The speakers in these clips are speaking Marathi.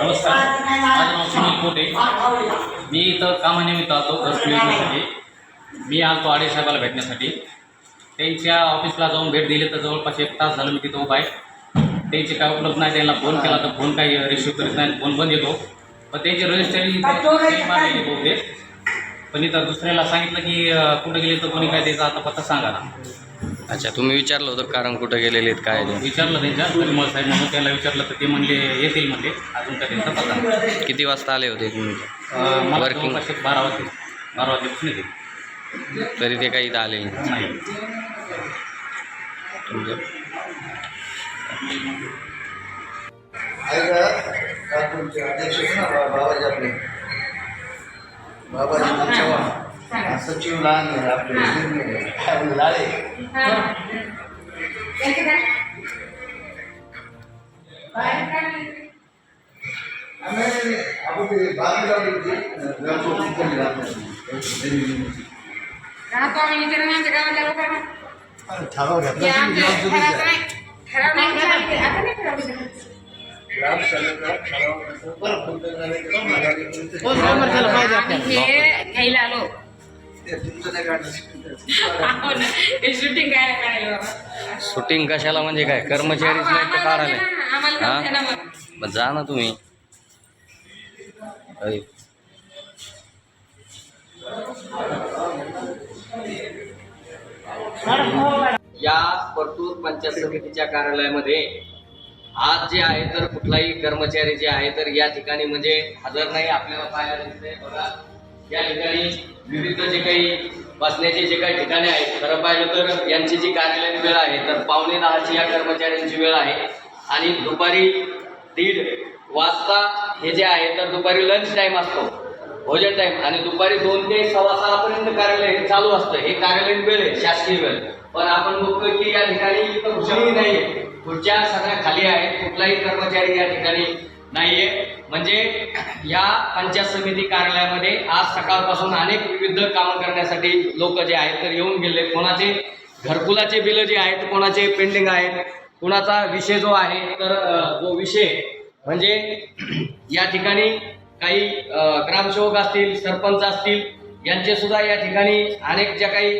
नमस्कार. माझं नाव सुनील कोटे. मी इथं कामानिमित्त आलो घर योजनेसाठी मी आलतो आडे साहेबाला भेटण्यासाठी. त्यांच्या ऑफिसला जाऊन भेट दिली तर जवळपास एक तास झालं मी तिथं उभा आहे. त्यांचे काय उपलब्ध नाही त्यांना फोन केला तर फोन काही रिसिव्ह करीत नाही फोन बंद येतो. पण त्यांची रजिस्टरी मारलेली बहुतेक. पण इथं दुसऱ्याला सांगितलं की कुठं गेले तर कोणी काय त्याचा आता पत्ता सांगा ना. अच्छा तुम्ही विचारलं होतं कारण कुठं गेलेले आहेत काय ते विचारलं त्यांच्या परिमळ साहेब म्हणून त्याला विचारलं तर ते म्हणले येतील म्हणले. अजून काय त्यांचा पत्ता नाही. किती वाजता आले होते तुम्ही? अं, मला Working. जवळपास एक बारा वाजते बारा वाजल्यापासून येते तरी ते काही इथं आलेले नाही. नाही. तुमचं? बाबाजी आपले. बाबाजी चव्हाण. सचिव लहान आपले निर्णय. लाळे. आम्ही आपण ते. राहतो आम्ही आमच्या गावातल्या लोकांना. ठराव घेतला हे घ्यायला आलो. शूटिंग काय कशाला म्हणजे काय? कर्मचारीच नाही तर काढायला हा? जा ना तुम्ही. या परतूर पंचायत समितीच्या कार्यालयामध्ये आज जे आहे तर कुठलाही कर्मचारी जे आहे तर या ठिकाणी म्हणजे हजर नाही आपल्याला पाहायला दिसते बघा. या ठिकाणी विविध जे काही बसण्याचे जे काही ठिकाणे आहेत खरं पाहिलं तर यांची जी कार्यालयीन वेळ आहे तर पावणे दहाची या कर्मचाऱ्यांची वेळ आहे. आणि दुपारी दीड वाजता हे जे आहे तर दुपारी लंच टाईम असतो भोजन टाईम आणि दुपारी दोन ते सव्वा सहापर्यंत कार्यालय हे चालू असतं. हे कार्यालयीन वेळ आहे शासकीय वेळ. पण आपण बघतोय की या ठिकाणी इथं नाही नाहीये. खुर्च्या सगळ्या खाली आहेत. कुठलाही कर्मचारी या ठिकाणी नाहीये. म्हणजे या पंचायत समिती कार्यालयामध्ये आज सकाळपासून अनेक विविध कामं करण्यासाठी लोक जे आहेत तर येऊन गेले. कोणाचे घरकुलाचे बिलं जे आहेत कोणाचे पेंडिंग आहेत कुणाचा विषय जो आहे तर जो विषय म्हणजे या ठिकाणी काही ग्रामसेवक असतील सरपंच असतील यांचे सुद्धा या ठिकाणी अनेक ज्या काही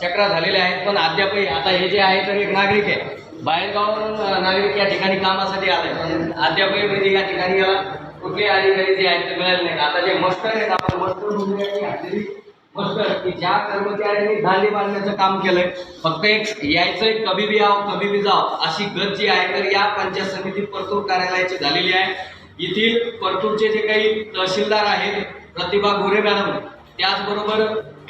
चक्रा झालेल्या आहेत. पण अद्यापही आता हे जे आहे तर एक नागरिक आहे. बाहेरगावावरून नागरिक या ठिकाणी कामासाठी आले. पण अद्यापही म्हणजे या ठिकाणी याला कुठले अधिकारी जे आहेत ते मिळाले नाहीत. आता जे मस्टर आहेत आपण मस्टर म्हणजे मस्टर की ज्या कर्मचाऱ्यांनी धांडी बांधण्याचं काम केलंय फक्त एक यायचंय कभी बी आव कभी बी जाव अशी गत जी आहे तर या पंचायत समिती परतूर कार्यालयाची झालेली आहे. येथील परतूरचे जे काही तहसीलदार आहेत प्रतिभा गोरे मॅडम त्याचबरोबर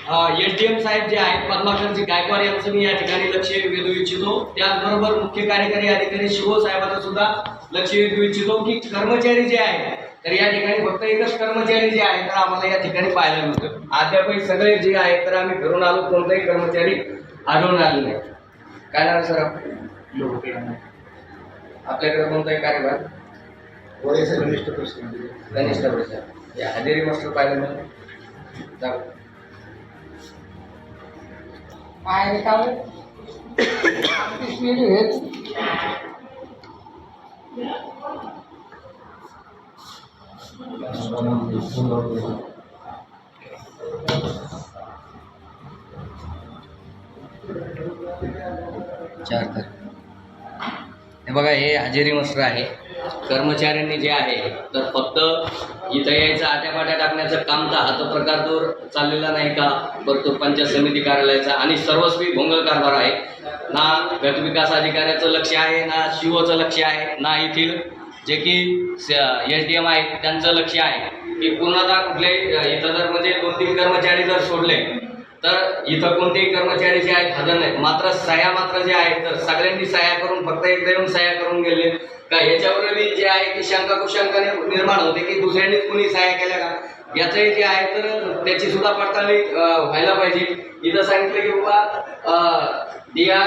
एस डी एम साहेब जे आहेत पद्माकरजी गायकवाड यांचं मी या ठिकाणी लक्ष वेधू इच्छितो. त्याचबरोबर मुख्य कार्यकारी अधिकारी शिवो साहेबांचं सुद्धा लक्ष वेधू इच्छितो की कर्मचारी जे आहेत तर या ठिकाणी फक्त एकच कर्मचारी जे आहे तर आम्हाला या ठिकाणी पाहायला मिळतो. अद्यापही सगळे जे आहेत तर आम्ही घरून आलो कोणताही कर्मचारी आढळून आले नाही. काय नाव सर आपलं? आपल्याकडे कोणताही कार्यभार? गणेश डबडेचा या हजेरी मास्टर पाहिलं मी जाऊ बाहेर येताव. पिशवी चार तर. हे बघा हे हजेरी मस्त्र आहे. कर्मचाऱ्यांनी जे आहे तर फक्त इथं यायचं आट्यापाट्या टाकण्याचं काम तर हा तो प्रकार तर चाललेला नाही का? परतो पंचायत समिती कार्यालयाचा आणि सर्वस्वी भोंगल कारभार आहे. ना गटविकास अधिकाऱ्याचं लक्ष आहे ना शिवचं लक्ष आहे ना येथील जे की एस डी एम आहे त्यांचं लक्ष आहे. की पूर्णतः कुठले इथं जर म्हणजे दोन तीन कर्मचारी जर सोडले तर इथं कोणतेही कर्मचारी जे आहेत हजर नाहीत. मात्र सह्या मात्र जे आहेत तर सगळ्यांनी सह्या करून फक्त एकदा येऊन सह्या करून गेले. का ह्याच्यावरही जे आहे की शंका कुशंका निर्माण होते की दुसऱ्यांनीच कुणी सह्या केल्या का? याचंही जे आहे तर त्याची सुद्धा पडताळणी व्हायला पाहिजे. इथं सांगितलं की बाबा दिया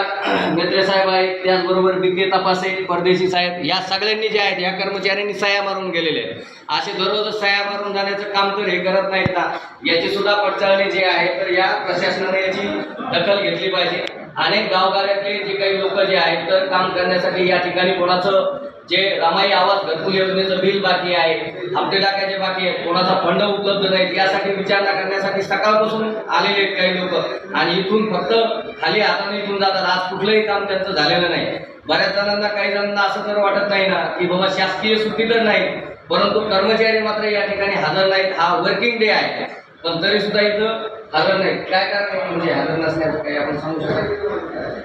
मेत्रे साहेब आहेत त्याचबरोबर बिगे तपासे परदेशी साहेब या सगळ्यांनी जे आहेत या कर्मचाऱ्यांनी सह्या मारून गेलेले आहेत. असे दररोज सह्या मारून जाण्याचं काम तर हे करत नाहीत ना. याची सुद्धा पडताळणी जी आहे तर या प्रशासनाने याची दखल घेतली पाहिजे. अनेक गावगाड्यातले जे काही लोक जे आहेत तर काम करण्यासाठी या ठिकाणी कोणाचं जे रामाई आवास घरकुल योजनेचं बिल बाकी आहे हप्ते टाकायचे बाकी आहेत कोणाचा फंड उपलब्ध नाही यासाठी विचारणा करण्यासाठी सकाळपासून आलेले आहेत काही लोक. आणि इथून फक्त खाली हाताने इथून जातात. आज कुठलंही काम त्यांचं झालेलं नाही. बऱ्याच जणांना काही जणांना असं तर वाटत नाही ना की बाबा शासकीय सुट्टी तर नाही परंतु कर्मचारी मात्र या ठिकाणी हजर नाहीत. हा वर्किंग डे आहे. पण तरी सुद्धा इथं हजर नाहीत. काय कारण म्हणजे हजर नसण्याचं काही आपण सांगू शकतो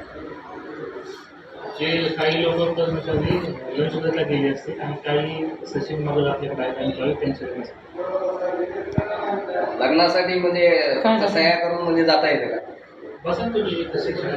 जे काही लोक कर्मचारी लंच ब्रेकला गेले असते आणि काही सचिन मगर आपल्याकडे आहेत आणि काही त्यांच्याकडे नसते. लग्नासाठी म्हणजे सह्या करून म्हणजे जाता येते का? बसा तुम्ही इथं शिक्षण